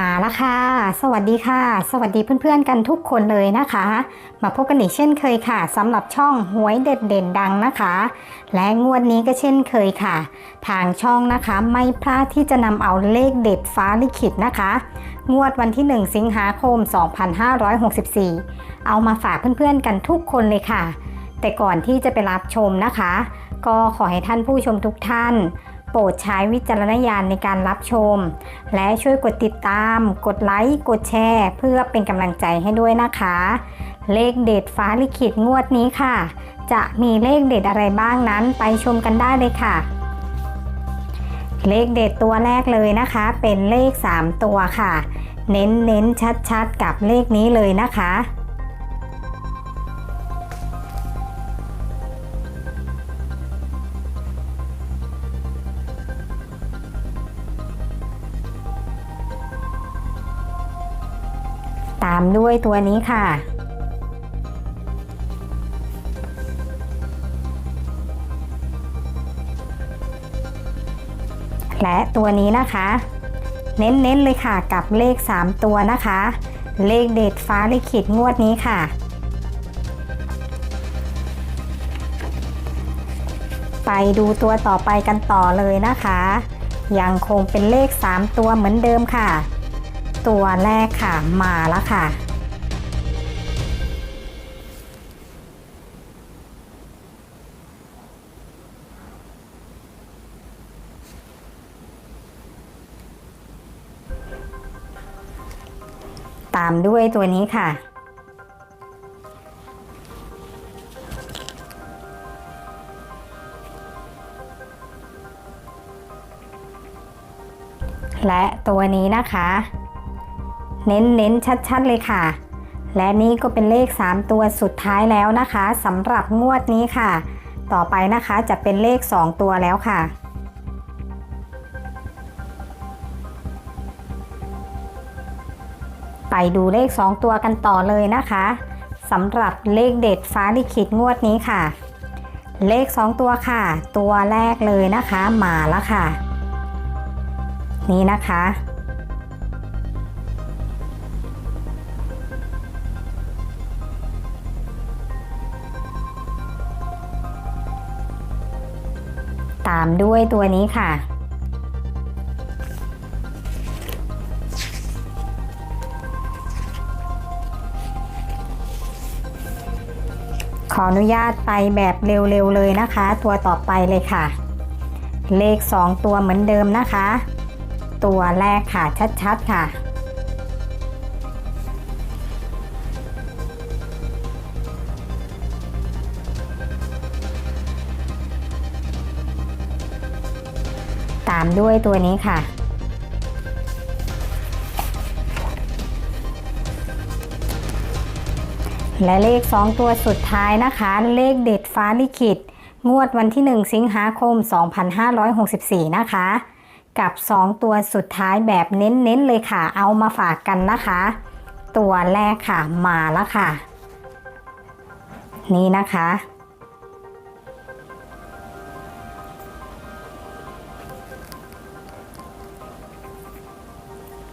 มาแล้วค่ะ สวัสดีค่ะ สวัสดีเพื่อนๆกันทุกคนเลยนะคะ มาพบกันอีกเช่นเคยค่ะสำหรับช่องหวยเด็ดเด่นดังนะคะ และงวดนี้ก็เช่นเคยค่ะ ทางช่องนะคะไม่พลาดที่จะนำเอาเลขเด็ดฟ้าลิขิตนะคะ งวดวันที่ 1 สิงหาคม 2564 เอามาฝากเพื่อนๆกันทุกคนเลยค่ะ แต่ก่อนที่จะไปรับชมนะคะ ก็ขอให้ท่านผู้ชมทุกท่าน โปรดใช้วิจารณญาณในการรับชม และช่วยกดติดตาม กดไลค์ กดแชร์ เพื่อเป็นกำลังใจให้ด้วยนะคะ เลขเด็ดฟ้าลิขิตงวดนี้ค่ะ จะมีเลขเด็ดอะไรบ้างนั้นไปชมกันได้เลยค่ะ เลขเด็ดตัวแรกเลยนะคะ เป็นเลข 3 ตัวค่ะ เน้นเน้นชัดชัดๆกับเลขนี้เลยนะคะ ตามด้วยตัวนี้ค่ะ และตัวนี้นะคะ เน้นๆเลยค่ะกับเลข 3 ตัวนะคะ เลขเด็ดฟ้าลิขิตงวดนี้ค่ะไปดูตัวต่อไปกันต่อเลยนะคะ ยังคงเป็นเลข 3 ตัวเหมือนเดิมค่ะ ตัวแรกค่ะมาแล้วค่ะ ตามด้วยตัวนี้ค่ะและตัวนี้นะคะ เน้นเน้นชัดๆเลยค่ะ และนี่ก็เป็นเลข 3 ตัวสุดท้ายแล้วนะคะสำหรับงวดนี้ค่ะ ต่อไปนะคะจะเป็นเลข 2 ตัวแล้วค่ะไปดูเลข 2 ตัวกันต่อเลยนะคะสำหรับเลขเด็ดฟ้าลิขิตงวดนี้ค่ะ เลข 2 ตัวค่ะ ตัวแรกเลยนะคะ มาแล้วค่ะ นี่นะคะ ตามด้วยตัวนี้ค่ะ ขออนุญาตไปแบบเร็วๆเลยนะคะ ตัวต่อไปเลยค่ะ เลข 2 ตัวเหมือนเดิมนะคะ ตัวแรกค่ะชัดๆค่ะามด้วยตัวนี้ค่ะ และเลข 2 ตัวสุดท้ายนะคะ เลขเด็ดฟ้าลิขิต งวดวันที่ 1 สิงหาคม 2564 นะคะ กับ 2 ตัวสุดท้ายแบบเน้นๆเลยค่ะ เอามาฝากกันนะคะ ตัวแรกค่ะมาแล้วค่ะ นี่นะคะ